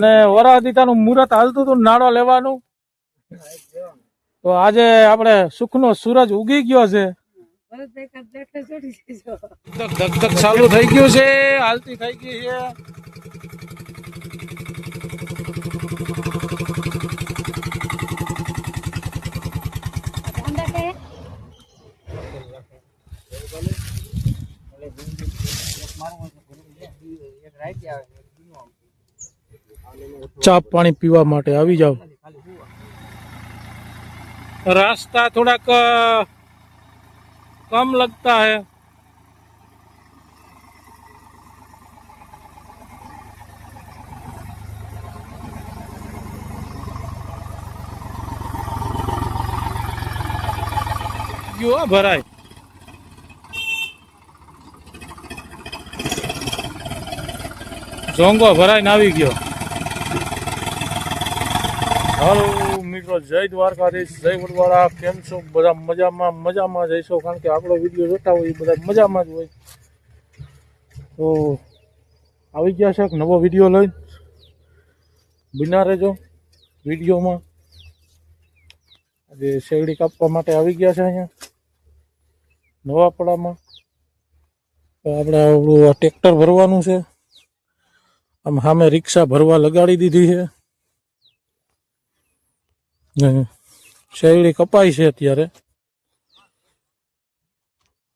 અને વરાદિતાનું મુહૂર્ત હાલતું હતું નાળો લેવાનું. તો આજે આપણે સુખનો સૂરજ ઉગી ગયો છે. ધક ધક ધક ચાલુ થઈ ગયું છે હાલતી થઈ ગઈ છે. ચા પાણી પીવા માટે આવી જાઓ. રાસ્તા થોડાક કમ લગતા હે. ગયો ભરાય. જોંગો ભરાઈને આવી ગયો. હાલો મિત્રો, જય દ્વારકાધીશ, જય વડવાળા. કેમ છો? બધા મજામાં મજામાં જઈશો કારણ કે આપણો વીડિયો જોતા હોય એ બધા મજામાં જ હોય. તો આવી ગયા છે નવો વીડિયો લઈને. બિના રહેજો વિડીયોમાં. આજે શેરડી કાપવા માટે આવી ગયા છે અહીંયા. નવાપડામાં. તો આપણે આપણું ટ્રેક્ટર ભરવાનું છે. આમ સામે રિક્ષા ભરવા લગાડી દીધી છે. શેરડી કપાઈ છે અત્યારે.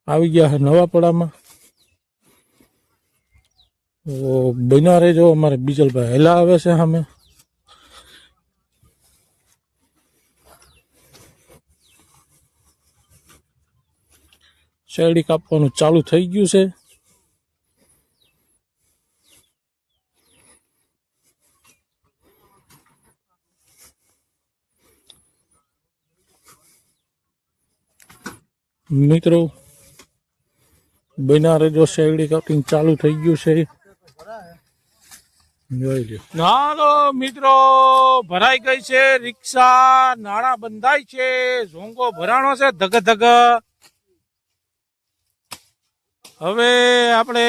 આવી ગયા છે નવાપડામાં. બન્યા રહેજો, અમારે બીજલભાઈ હેલા આવે છે સામે. શેરડી કાપવાનું ચાલુ થઈ ગયું છે. મિત્રો બના રેજો શેરડી કટિંગ ચાલુ થઈ ગયું છે. જોઈ લો નાનો મિત્રો, ભરાઈ ગઈ છે, રિક્ષા નાળા બંધાય છે, ઝોંગો ભરાણો છે, ધગ ધગ. હવે આપણે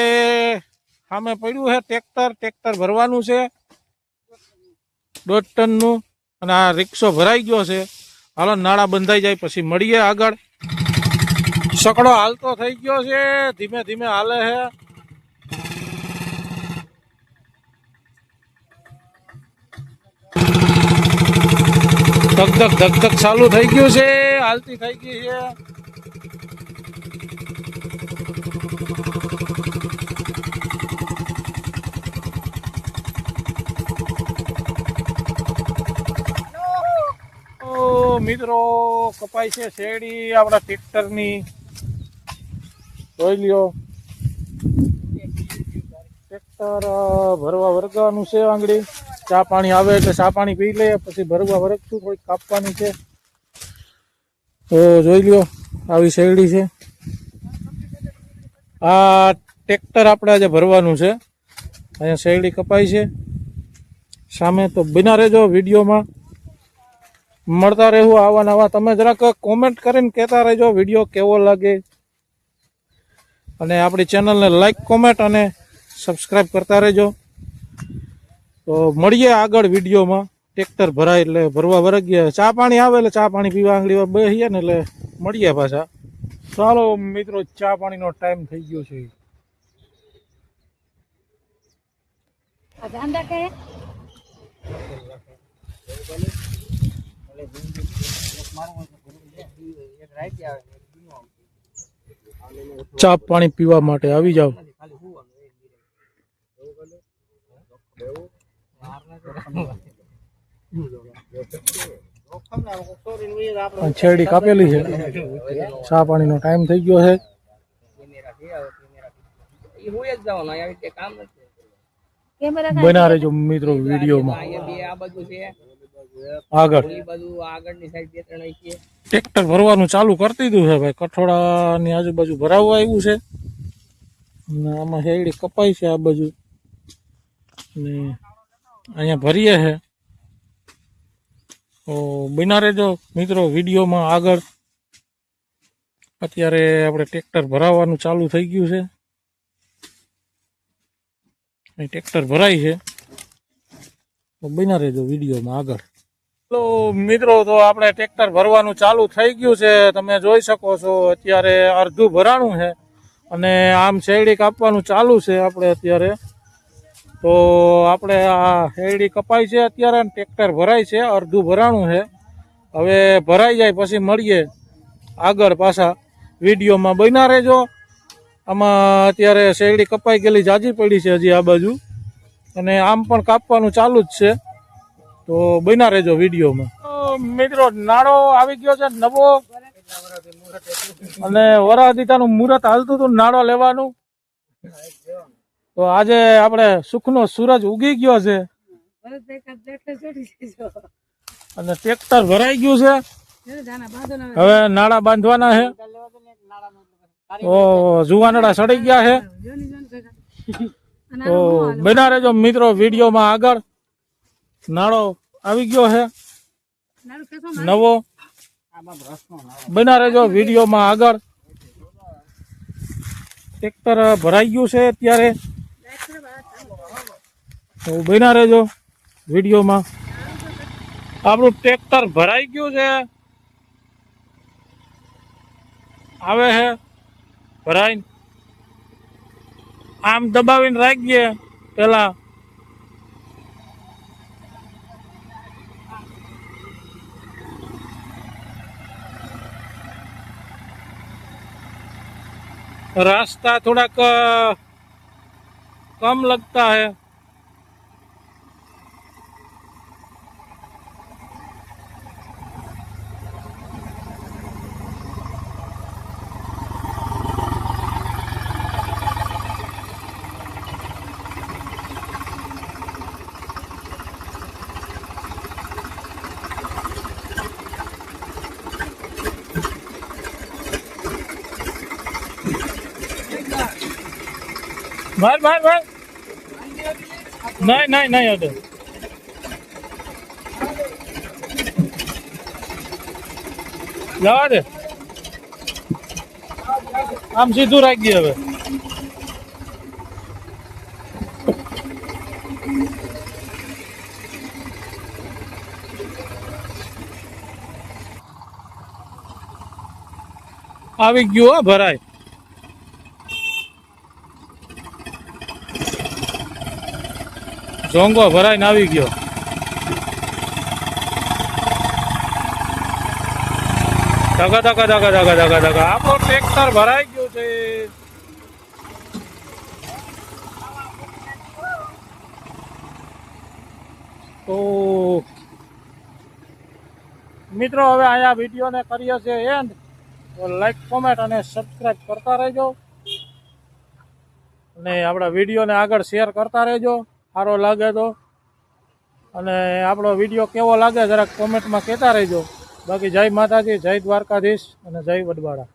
સામે પડ્યું છે, ટ્રેક્ટર ટ્રેક્ટર ભરવાનું છે. દોઢ ટનનું, અને આ રિક્ષો ભરાઈ ગયો છે. હાલો, નાળા બંધાઈ જાય, પછી મળીએ આગળ. સકડો હાલતો થઈ ગયો છે. ધીમે ધીમે હાલે છે. ધક ધક ધક ધક ચાલુ થઈ ગયું છે. હાલતી થઈ ગઈ છે. મિત્રો કપાય છે શેરડી આપણા ટ્રેક્ટરની જોઈ લ્યો. ટ્રેક્ટર ભરવા વર્ગવાનું છે આંગળી. ચા પાણી આવે એટલે ચા પાણી પી લઈએ પછી ભરવા વર્ગશું કોઈ કાપવાની છે. તો જોઈ લ્યો, આવી શેરડી છે. આ ટ્રેક્ટર આપણે આજે ભરવાનું છે. અહીંયા શેરડી કપાઈ છે. સામે તો બિના રહેજો વિડીયોમાં. મળતા રહેવું આવા નવા. તમે જરાક કોમેન્ટ કરીને કહેતા રહેજો વીડિયો કેવો લાગે. અને આપણી ચેનલને લાઈક કોમેન્ટ અને સબસ્ક્રાઈબ કરતા રહેજો. તો મળીએ આગળ વિડીયોમાં. ટ્રેક્ટર ભરાય એટલે ભરવા વરગીએ ચા પાણી આવે એટલે ચા પાણી પીવા આંગળી બેસીએ ને એટલે મળીએ પાછા. ચાલો મિત્રો ચા પાણીનો ટાઈમ થઈ ગયો છે. ધંધા કે ચા પાણી પીવા માટે આવી જાઓ. છેડી કાપેલી છે. ચા પાણીનો ટાઈમ થઈ ગયો છે. બના રહેજો મિત્રો વિડીયોમાં. આગળ. ટ્રેક્ટર ભરવાનું ચાલુ કરી દીધું છે ભાઈ. કઠોળાની આજુબાજુ ભરાવવા આવ્યું છે. ને આમાં હેડી કપાઈ છે આ બાજુ. ને અહીંયા ભરીએ છે. તો બના રહેજો મિત્રો વિડીયોમાં આગળ. અત્યારે આપણે ટ્રેક્ટર ભરાવવાનું ચાલુ થઈ ગયું છે. ટ્રેક્ટર ભરાય છે. તો બના રહેજો વિડીયોમાં આગળ. તો મિત્રો, તો આપણે ટ્રેક્ટર ભરવાનું ચાલુ થઈ ગયું છે. તમે જોઈ શકો છો, અત્યારે અડધું ભરાણું છે અને આમ શેરડી કાપવાનું ચાલુ છે આપણે અત્યારે. તો આપણે આ શેરડી કપાય છે અત્યારે ટ્રેક્ટર ભરાય છે, અડધું ભરાણું છે. હવે ભરાઈ જાય પછી મળીએ આગળ પાછા વિડીયોમાં. બન્યા રહેજો. આમાં અત્યારે શેરડી કપાઈ ગયેલી જાજી પડી છે હજી આ બાજુ. અને આમ પણ કાપવાનું ચાલુ જ છે. તો બન્યા રહેજો વિડીયોમાં. મિત્રો નાળો આવી ગયો છે નવો. અને વરાધિતાનું મુહૂર્ત હાલતું હતું નાળો લેવાનું. તો આજે આપણે સુખનો સૂરજ ઉગી ગયો છે. અને ટ્રેક્ટર ભરાઈ ગયું છે. હવે નાળા બાંધવાના છે. તો જુવાનડા સડી ગયા છે. તો બના રહેજો મિત્રો વિડીયોમાં આગળ. નાળો આવી ગયો છે નવો. બના રહેજો વિડીયોમાં આગળ. ટ્રેક્ટર ભરાઈ ગયું છે અત્યારે. બના રહેજો વિડીયોમાં. આપણું ટ્રેક્ટર ભરાઈ ગયું છે. આવે છે ભરાઈ આમ દબાવીને રાખીએ. પેલા रास्ता थोड़ा क- कम लगता है ભાઈ ભાઈ ભાઈ નહીં નહીં નહીં હતો જવા દે. આમ સીધું રાખી દે હવે. આવી ગયું, હો, ભરાય. ઝોંગો ભરાઈને આવી ગયો. ધગા ધગા ધગા ધગા ધગા ધગા આપણો ટ્રેક્ટર ભરાઈ ગયું છે. તો મિત્રો, હવે અહીંયા વિડીયોને કરીએ છીએ એન્ડ લાઈક કોમેન્ટ અને સબસ્ક્રાઈબ કરતા રહેજો. અને આપણા વિડીયોને આગળ શેર કરતા રહેજો. સારો લાગે તો. અને આપણો વીડિયો કેવો લાગે, જરાક કોમેન્ટમાં કહેતા રહેજો. બાકી જય માતાજી, જય દ્વારકાધીશ અને જય વડવાડા